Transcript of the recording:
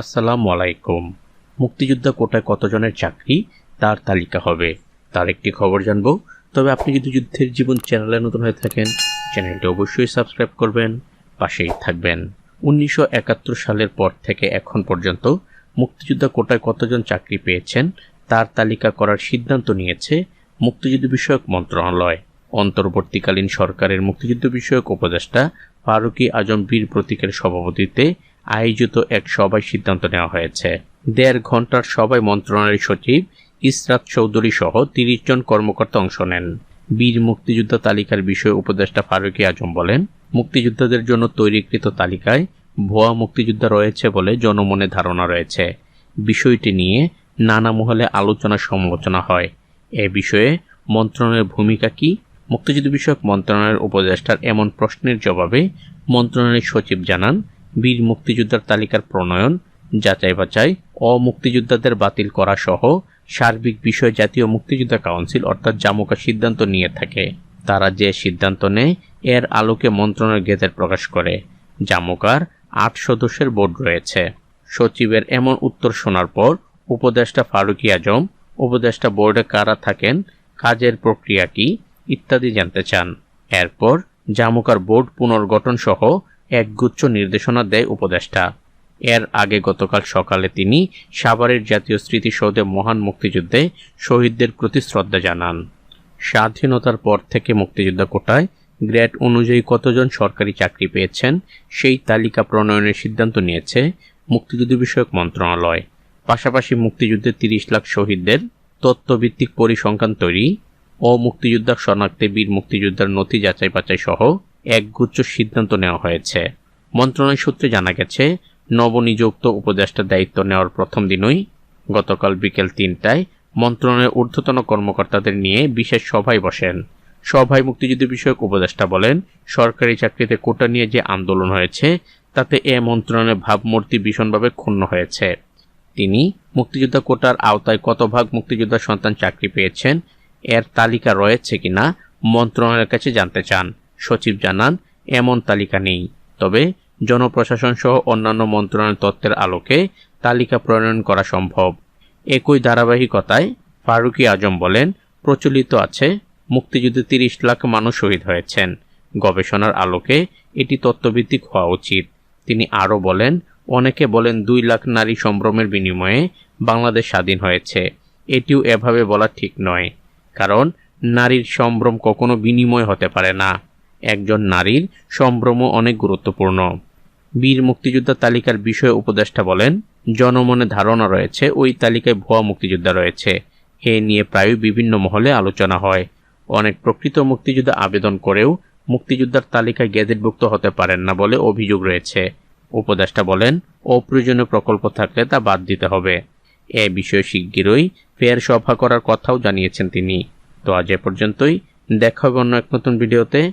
আসসালামু আলাইকুম। মুক্তিযোদ্ধা কোটায় কতজনের চাকরি? তার তালিকা হবে। তার একটি খবর জানব। তবে আপনি যদি যুদ্ধের জীবন চ্যানেলে নতুন হয়ে থাকেন, চ্যানেলটি অবশ্যই সাবস্ক্রাইব করবেন, পাশেই থাকবেন। উনিশশো একাত্তর সালের পর থেকে এখন পর্যন্ত মুক্তিযোদ্ধা কোটায় কতজন চাকরি পেয়েছেন, তার তালিকা করার সিদ্ধান্ত নিয়েছে মুক্তিযুদ্ধ বিষয়ক মন্ত্রণালয়। অন্তর্বর্তীকালীন সরকারের মুক্তিযুদ্ধ বিষয়ক উপদেষ্টা ফারুকি আজম বীর প্রতীকের সভাপতিত্বে আয়োজিত এক সভায় সিদ্ধান্ত নেওয়া হয়েছে। দেড় ঘণ্টার সভায় মন্ত্রণালয়ের সচিব ইসরাত চৌধুরী সহ তিরিশ জন কর্মকর্তা অংশ নেন। বীর মুক্তিযোদ্ধা তালিকার বিষয়ে উপদেষ্টা ফারুকি আজম বলেন, মুক্তিযোদ্ধাদের জন্য তৈরিকৃত তালিকায় ভুয়া মুক্তিযোদ্ধা রয়েছে বলে জনমনে ধারণা রয়েছে। বিষয়টি নিয়ে নানা মহলে আলোচনা সমালোচনা হয়। এ বিষয়ে মন্ত্রণালয়ের ভূমিকা কি? মুক্তিযুদ্ধ বিষয়ক মন্ত্রণালয়ের উপদেষ্টার এমন প্রশ্নের জবাবে মন্ত্রণালয়ের সচিব জানান বীর মুক্তিযোদ্ধার তালিকার প্রণয়ন, যাচাই বাছাই অমুক্তিযোদ্ধাদের বাতিল করা সহ সার্বিক বিষয় জাতীয় মুক্তিযোদ্ধা কাউন্সিল অর্থাৎ জামুকা সিদ্ধান্ত নিয়ে থাকে। তারা যে সিদ্ধান্ত নেয়, এর আলোকে মন্ত্রণালয় গেজেট প্রকাশ করে। জামুকার আট সদস্যের বোর্ড রয়েছে। সচিবের এমন উত্তর শোনার পর উপদেষ্টা ফারুকি আজম, উপদেষ্টা বোর্ডে কারা থাকেন, কাজের প্রক্রিয়া কি, ইত্যাদি জানতে চান। এরপর জামুকার বোর্ড পুনর্গঠন সহ একগুচ্ছ নির্দেশনা দেয় উপদেষ্টা। এর আগে গতকাল সকালে তিনি সাভারের জাতীয় স্মৃতিসৌধে মহান মুক্তিযুদ্ধে শহীদদের প্রতি শ্রদ্ধা জানান। স্বাধীনতার পর থেকে মুক্তিযোদ্ধা কোটায় গ্রেড অনুযায়ী কতজন সরকারি চাকরি পেয়েছেন সেই তালিকা প্রণয়নের সিদ্ধান্ত নিয়েছে মুক্তিযুদ্ধ বিষয়ক মন্ত্রণালয়। পাশাপাশি মুক্তিযুদ্ধে তিরিশ লাখ শহীদদের তত্ত্বভিত্তিক পরিসংখ্যান তৈরি ও মুক্তিযোদ্ধা শনাক্তে বীর মুক্তিযোদ্ধার নথি যাচাই বাছাই সহ একগুচ্ছ সিদ্ধান্ত নেওয়া হয়েছে। মন্ত্রণালয় সূত্রে জানা গেছে, নবনিযুক্ত উপদেষ্টার দায়িত্ব নেওয়ার প্রথম দিনই গতকাল বিকেল তিনটায় মন্ত্রণালয়ের ঊর্ধ্বতন কর্মকর্তাদের নিয়ে বিশেষ সভায় বসেন। সভায় মুক্তিযুদ্ধ বিষয়ক উপদেষ্টা বলেন, সরকারি চাকরিতে কোটা নিয়ে যে আন্দোলন হয়েছে, তাতে এ মন্ত্রণালয়ের ভাবমূর্তি ভীষণভাবে ক্ষুণ্ণ হয়েছে। তিনি, মুক্তিযোদ্ধা কোটার আওতায় কত ভাগ মুক্তিযোদ্ধা সন্তান চাকরি পেয়েছেন, এর তালিকা রয়েছে কিনা, মন্ত্রণালয়ের কাছে জানতে চান। সচিব জানান, এমন তালিকা নেই। তবে জনপ্রশাসন সহ অন্যান্য মন্ত্রণালয়ের তত্ত্বের আলোকে তালিকা প্রণয়ন করা সম্ভব। একই ধারাবাহিকতায় ফারুকি আজম বলেন, প্রচলিত আছে, মুক্তিযুদ্ধে তিরিশ লাখ মানুষ শহীদ হয়েছেন। গবেষণার আলোকে এটি তত্ত্বভিত্তিক হওয়া উচিত। তিনি আরও বলেন, অনেকে বলেন দুই লাখ নারী সম্ভ্রমের বিনিময়ে বাংলাদেশ স্বাধীন হয়েছে। এটিও এভাবে বলা ঠিক নয়। কারণ, নারীর সম্ভ্রম কখনো বিনিময় হতে পারে না। একজন নারীর সম্ভ্রমও অনেক গুরুত্বপূর্ণ। বীর মুক্তিযোদ্ধা তালিকার বিষয়ে উপদেষ্টা বলেন, জনমনে ধারণা রয়েছে, ওই তালিকায় ভুয়া মুক্তিযোদ্ধা রয়েছে। এ নিয়ে প্রায়ই বিভিন্ন মহলে আলোচনা হয়। অনেক প্রকৃত মুক্তিযোদ্ধা আবেদন করেও মুক্তিযোদ্ধার তালিকায় গেজেটভুক্ত হতে পারেন না বলে অভিযোগ রয়েছে। উপদেষ্টা বলেন, অপ্রয়োজনীয় প্রকল্প থাকলে তা বাদ দিতে হবে। এ বিষয়ে শিগগিরই ফের সভা করার কথাও জানিয়েছেন তিনি। তো আজ এ পর্যন্তই। দেখা হবে অন্য এক নতুন ভিডিওতে।